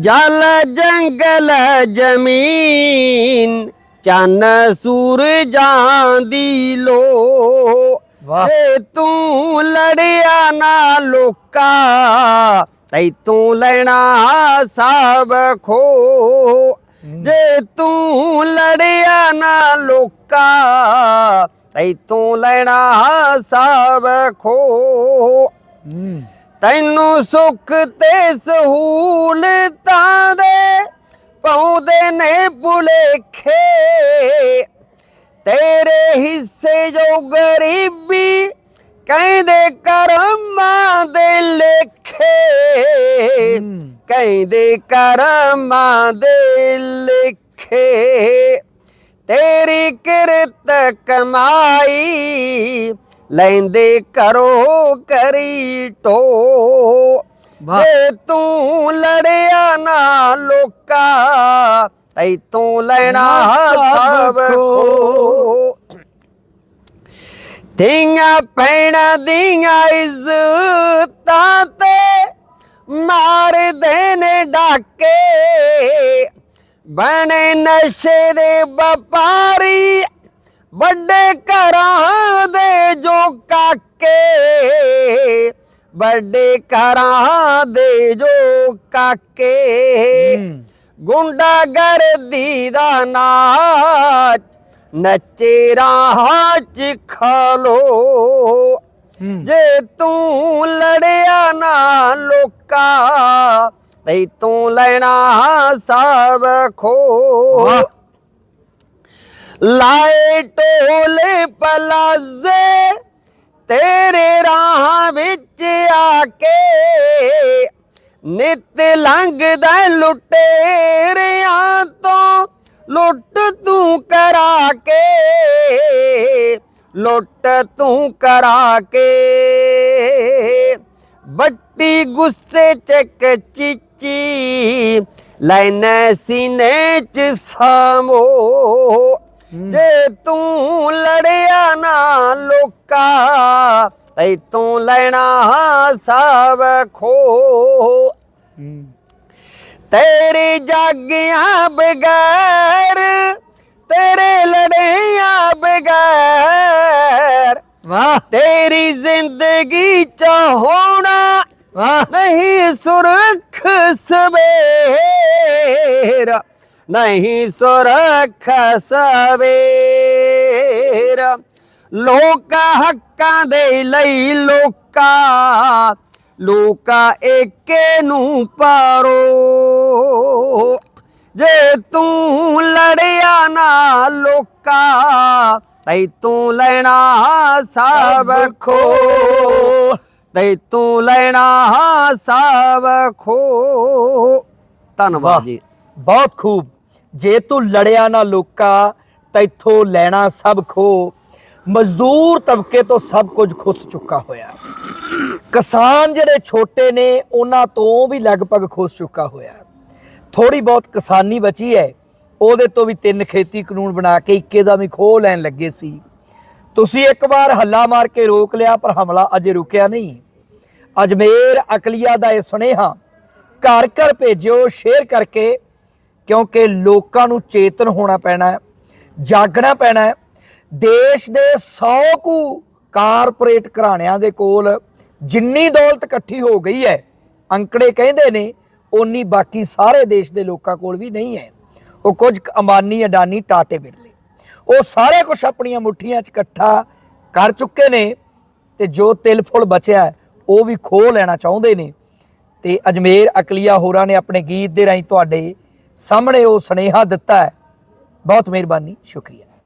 ਜਲ ਜੰਗਲ ਜ਼ਮੀਨ ਚੰਨ ਸੂਰਜਾਂ ਦੀ ਲੋ ਜੇ ਤੂੰ ਲੜਿਆ ਨਾ ਲੋਕਾ ਤੈ ਤੂੰ ਲੈਣਾ ਸਭ ਖੋ। ਜੇ ਤੂੰ ਲੜਿਆ ਨਾ ਲੋਕਾ ਤੈ ਤੂੰ ਲੈਣਾ ਸਭ ਖੋ। ਹੂੰ। ਤੈਨੂੰ ਸੁੱਖ ਤੇ ਸਹੂਲਤਾਂ ਦੇ ਪਾਉਂਦੇ ਨੇ ਭੁਲੇਖੇ। ਤੇਰੇ ਹਿੱਸੇ ਜੋ ਗਰੀਬੀ ਕਹਿੰਦੇ ਕਰਮਾਂ ਦੇ ਲੇਖੇ। ਕਹਿੰਦੇ ਕਰਮਾਂ ਦੇ ਲੇਖੇ। ਤੇਰੀ ਕਿਰਤ ਕਮਾਈ ਲੈਂਦੇ ਕਰੋ ਕਰੀ ਟੋ। ਜੇ ਤੂੰ ਲੜਿਆ ਨਾ ਲੋਕਾ ਤੈ ਤੂੰ ਲੈਣਾ ਸਭ ਖੋ। ਧੀਆਂ ਪੈਣਾ ਦੀਆਂ ਇੱਜ਼ਤਾਂ ਤੇ ਮਾਰਦੇ ਨੇ ਡਾਕੇ। ਬਣੇ ਨਸ਼ੇ ਦੇ ਵਪਾਰੀ ਵੱਡੇ ਘਰਾਂ ਦੇ ਜੋ ਕਾਕੇ ਵੱਡੇ ਘਰਾਂ ਦੇ ਜੋ ਕਾਕੇ। ਗੁੰਡਾ ਗਰਦੀ ਦਾ ਨਾਚ ਨੱਚੇ ਰਾਹ ਚ ਖਲੋ। ਜੇ ਤੂੰ ਲੜਿਆ ਨਾ ਲੋਕਾ ਤੈ ਤੂੰ ਲੈਣਾ ਸਭ ਖੋ। ਲਾਏ ਟੋਲੇ ਪਲਾਜ਼ੇ ਤੇਰੇ ਰਾਹ ਵਿੱਚ ਆ ਕੇ। ਨਿਤ ਲੰਘਦਾ ਲੁਟੇਰਿਆਂ ਤੋਂ, ਲੁੱਟ ਤੂੰ ਕਰਾ ਕੇ। ਲੁੱਟ ਤੂੰ ਕਰਾ ਕੇ। ਬੱਟੀ ਗੁੱਸੇ ਚੱਕ ਚੀਚੀ ਲੈਣਾ ਸੀਨੇ ਚ ਸਾਮੋ। ਜੇ ਤੂੰ ਲੜਿਆ ਨਾ ਲੋਕਾ ਤੈ ਤੂੰ ਲੈਣਾ ਸਭ ਖੋ। ਹੂੰ। ਤੇਰੀ ਜਾਗਿਆਂ ਬਗੈਰ ਤੇਰੇ ਲੜਿਆਂ ਬਗੈਰ। ਵਾਹ। ਤੇਰੀ ਜ਼ਿੰਦਗੀ ਚ ਹੋਣਾ ਵਾਹ। ਨਹੀਂ ਸੁਰਖ ਸਵੇਰ। ਨਹੀਂ ਸੁਰਖ ਸਵੇਰ। ਲੋਕਾ ਹੱਕਾਂ ਦੇ ਲਈ ਲੋਕਾ ਲੋਕਾ ਏਕੇ ਨੂੰ ਪਾਰੋ। ਜੇ ਤੂੰ ਲੜਿਆ ਨਾ ਲੋਕਾ ਤੈ ਤੂੰ ਲੈਣਾ ਸਭ ਖੋ ਤੈ ਤੂੰ ਲੈਣਾ ਸਭ ਖੋ ਧੰਨਵਾਦ। ਜੀ। ਬਹੁਤ ਖੂਬ। ਜੇ ਤੂੰ ਲੜਿਆ ਨਾ ਲੋਕਾ, ਤੈਥੋਂ ਲੈਣਾ ਸਭ ਖੋ। ਮਜ਼ਦੂਰ ਤਬਕੇ ਤੋਂ ਸਭ ਕੁਝ ਖੁੱਸ ਚੁੱਕਾ ਹੋਇਆ। ਕਿਸਾਨ ਜਿਹੜੇ ਛੋਟੇ ਨੇ, ਉਹਨਾਂ ਤੋਂ ਵੀ ਲਗਭਗ ਖੁੱਸ ਚੁੱਕਾ ਹੋਇਆ। ਥੋੜੀ ਬਹੁਤ ਕਿਸਾਨੀ ਬਚੀ ਹੈ। ਉਹਦੇ ਤੋਂ ਵੀ ਤਿੰਨ ਖੇਤੀ ਕਾਨੂੰਨ ਬਣਾ ਕੇ ਇੱਕੇ ਦਾ ਵੀ ਖੋਹ ਲੈਣ ਲੱਗੇ ਸੀ। ਤੁਸੀਂ ਇੱਕ ਵਾਰ ਹੱਲਾ ਮਾਰ ਕੇ ਰੋਕ ਲਿਆ, ਪਰ ਹਮਲਾ ਅਜੇ ਰੁਕਿਆ ਨਹੀਂ। ਅਜਮੇਰ ਅਕਲੀਆ ਦਾ ਇਹ ਸੁਨੇਹਾ। ਘਰ ਘਰ ਭੇਜਿਓ, ਸ਼ੇਅਰ ਕਰਕੇ ਕਿਉਂਕਿ ਲੋਕਾਂ ਨੂੰ ਚੇਤਨ ਹੋਣਾ ਪੈਣਾ ਹੈ, ਜਾਗਣਾ ਪੈਣਾ ਹੈ। ਦੇਸ਼ ਦੇ 100 ਕੁ ਕਾਰਪੋਰੇਟ ਘਰਾਣਿਆਂ ਦੇ ਕੋਲ ਜਿੰਨੀ ਦੌਲਤ ਇਕੱਠੀ ਹੋ ਗਈ ਹੈ, ਅੰਕੜੇ ਕਹਿੰਦੇ ਨੇ ਉਨੀ ਬਾਕੀ ਸਾਰੇ ਦੇਸ਼ ਦੇ ਲੋਕਾਂ ਕੋਲ ਵੀ ਨਹੀਂ ਹੈ। ਉਹ ਕੁਝ ਅੰਬਾਨੀ ਅਡਾਨੀ ਟਾਟੇ ਬਿਰਲੇ ਉਹ ਸਾਰੇ ਕੁਝ ਆਪਣੀਆਂ ਮੁੱਠੀਆਂ 'ਚ ਇਕੱਠਾ ਕਰ ਚੁੱਕੇ ਨੇ ਤੇ ਜੋ ਤਿਲ ਫੁੱਲ ਬਚਿਆ ਉਹ ਵੀ ਖੋਹ ਲੈਣਾ ਚਾਹੁੰਦੇ ਨੇ। ਤੇ ਅਜਮੇਰ ਅਕਲੀਆ ਹੋਰਾਂ ਨੇ ਆਪਣੇ ਗੀਤ ਦੇ ਰਾਹੀਂ ਤੁਹਾਡੇ ਸਾਹਮਣੇ ਉਹ ਸੁਨੇਹਾ ਦਿੱਤਾ ਹੈ। ਬਹੁਤ ਮਿਹਰਬਾਨੀ ਸ਼ੁਕਰੀਆ।